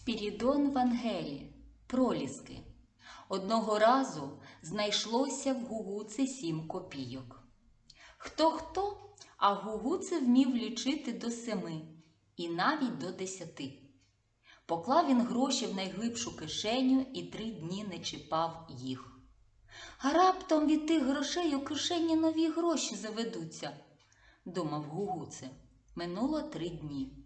Спірідон Вангелі. Проліски. Одного разу знайшлося в гугуці сім копійок. Хто хто, а гугуце вмів лічити до семи і навіть до десяти. Поклав він гроші в найглибшу кишеню і три дні не чіпав їх. А раптом від тих грошей у кишені нові гроші заведуться, думав гугуце. Минуло три дні.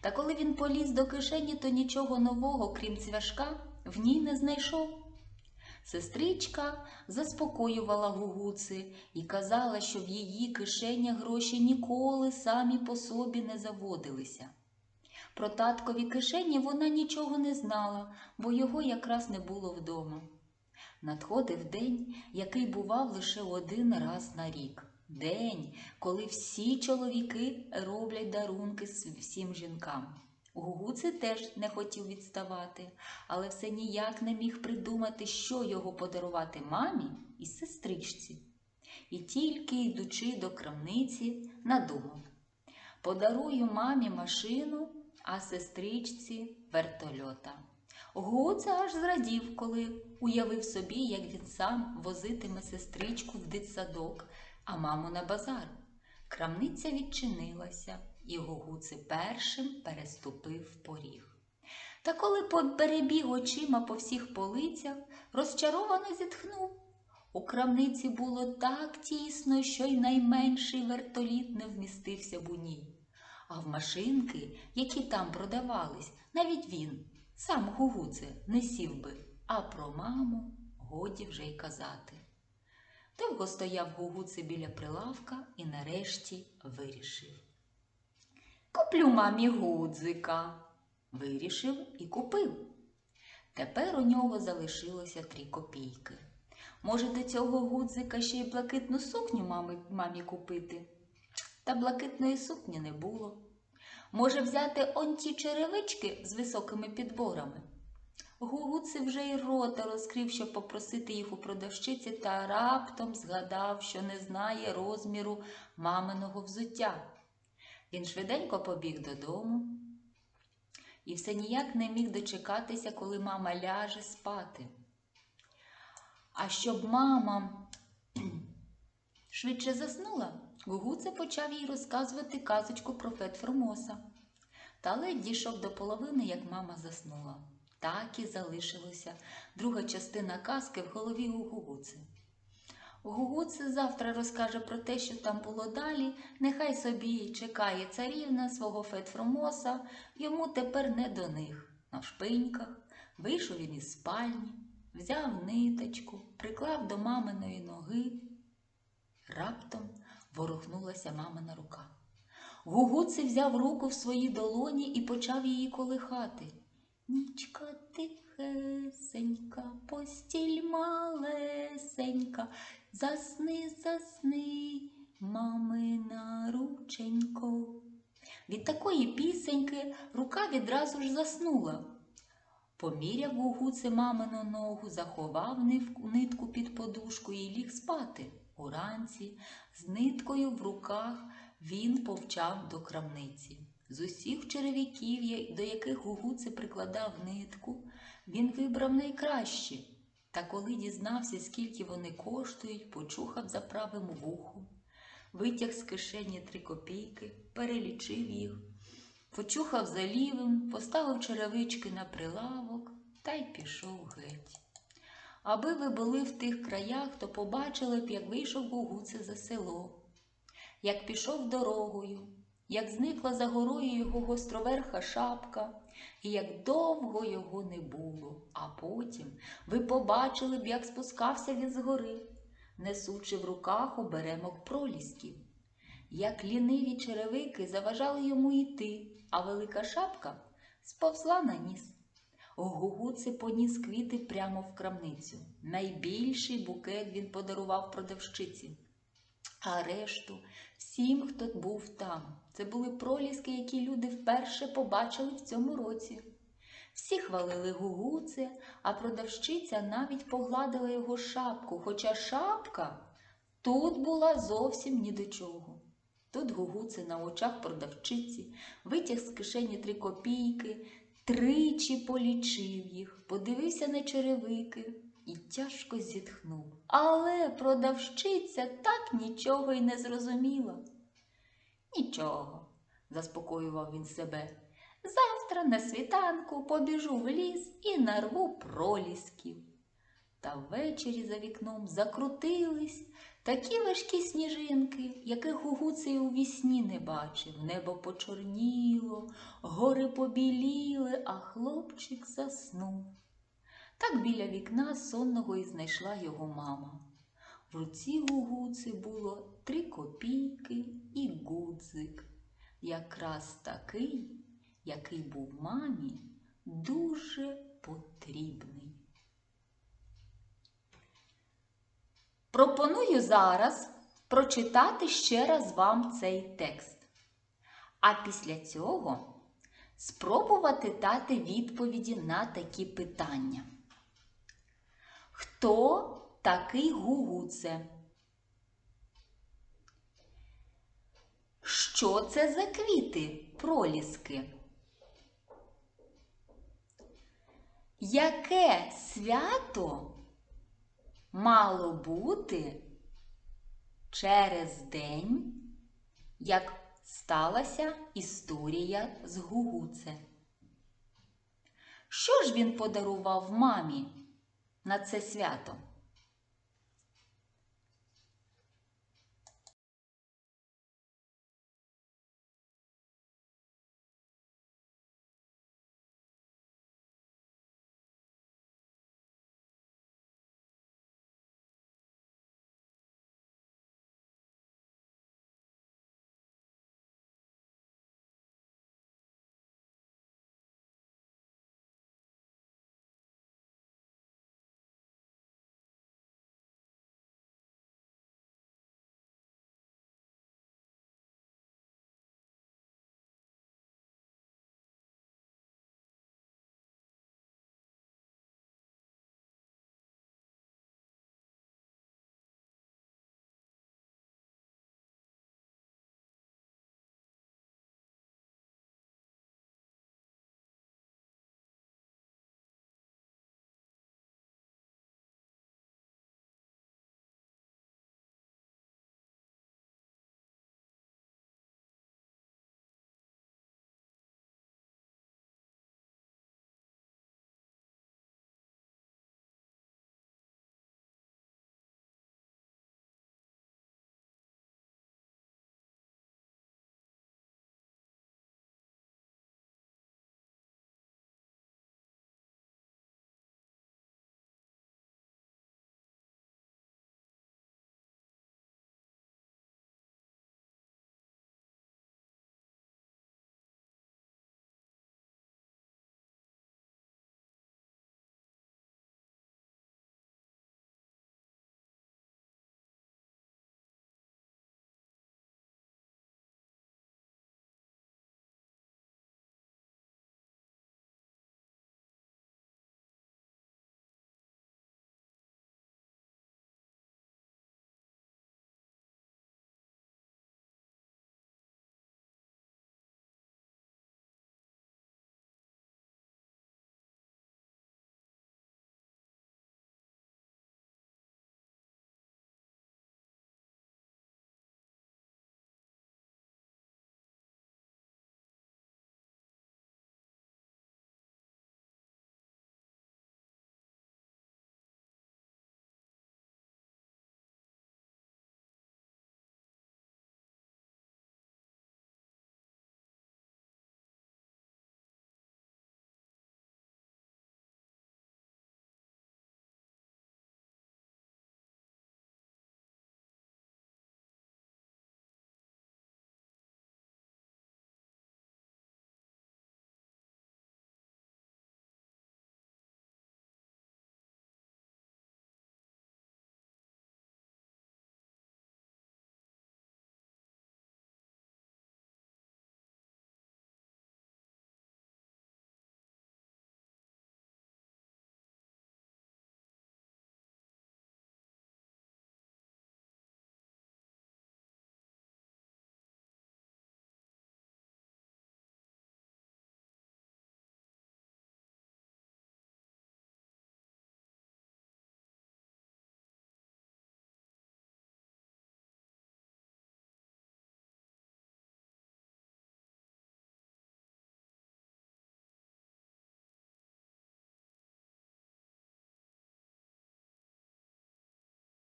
Та коли він поліз до кишені, то нічого нового, крім цвяшка, в ній не знайшов. Сестричка заспокоювала гугуци і казала, що в її кишенях гроші ніколи самі по собі не заводилися. Про таткові кишені вона нічого не знала, бо його якраз не було вдома. Надходив день, який бував лише один раз на рік. День, коли всі чоловіки роблять дарунки всім жінкам. Гугуци теж не хотів відставати, але все ніяк не міг придумати, що його подарувати мамі і сестричці. І тільки йдучи до крамниці, надумав подарую мамі машину, а сестричці вертольота. Гуця аж зрадів, коли уявив собі, як він сам возитиме сестричку в дитсадок, а маму на базар. Крамниця відчинилася, і Гугуци першим переступив поріг. Та коли перебіг очима по всіх полицях, розчаровано зітхнув. У крамниці було так тісно, що й найменший вертоліт не вмістився б у ній. А в машинки, які там продавались, навіть він, сам Гугуце, не сів би, а про маму годі вже й казати. Довго стояв Гугуце біля прилавка і нарешті вирішив. Куплю мамі гудзика. Вирішив і купив. Тепер у нього залишилося три копійки. Може, до цього гудзика ще й блакитну сукню мамі, мамі купити? Та блакитної сукні не було. Може, взяти он ті черевички з високими підборами? Гугуци вже й рота розкрив, щоб попросити їх у продавщиці, та раптом згадав, що не знає розміру маминого взуття. Він швиденько побіг додому і все ніяк не міг дочекатися, коли мама ляже спати. А щоб мама швидше заснула, Гугуце почав їй розказувати казочку про Фет Формоса. Та ледь дійшов до половини, як мама заснула. Так і залишилася друга частина казки в голові у Гугуци. Гугуце завтра розкаже про те, що там було далі. Нехай собі чекає царівна свого Фетфромоса, йому тепер не до них. На шпиньках вийшов він із спальні, взяв ниточку, приклав до маминої ноги. Раптом ворухнулася мамина рука. Гугуце взяв руку в свої долоні і почав її колихати. Нічка тихесенька, постіль малесенька, засни, засни, мамина рученько. Від такої пісеньки рука відразу ж заснула. Поміряв гугуце мамину ногу, заховав нитку під подушку і ліг спати. Уранці з ниткою в руках він повчав до крамниці. З усіх черевиків, до яких Гугуце прикладав нитку, він вибрав найкращі. Та коли дізнався, скільки вони коштують, почухав за правим вухом, витяг з кишені три копійки, перелічив їх, почухав за лівим, поставив черевички на прилавок та й пішов геть. Аби ви були в тих краях, то побачили б, як вийшов Гугуце за село, як пішов дорогою як зникла за горою його гостроверха шапка, і як довго його не було, а потім ви побачили б, як спускався він з гори, несучи в руках оберемок пролісків, як ліниві черевики заважали йому йти, а велика шапка сповзла на ніс. Гугуци поніс квіти прямо в крамницю. Найбільший букет він подарував продавщиці а решту всім, хто був там. Це були проліски, які люди вперше побачили в цьому році. Всі хвалили гугуце, а продавщиця навіть погладила його шапку, хоча шапка тут була зовсім ні до чого. Тут гугуце на очах продавчиці витяг з кишені три копійки Тричі полічив їх, подивився на черевики і тяжко зітхнув. Але продавщиця так нічого й не зрозуміла. Нічого, заспокоював він себе. Завтра на світанку побіжу в ліс і нарву пролісків. Та ввечері за вікном закрутились такі важкі сніжинки, яких Гугуцей у вісні не бачив. Небо почорніло, гори побіліли, а хлопчик заснув. Так біля вікна сонного і знайшла його мама. В руці Гугуци було три копійки і гудзик, якраз такий, який був мамі дуже потрібний. Пропоную зараз прочитати ще раз вам цей текст. А після цього спробувати дати відповіді на такі питання. Хто такий Гугуце? Що це за квіти проліски? Яке свято мало бути через день, як сталася історія з Гугуце? Що ж він подарував мамі на це свято?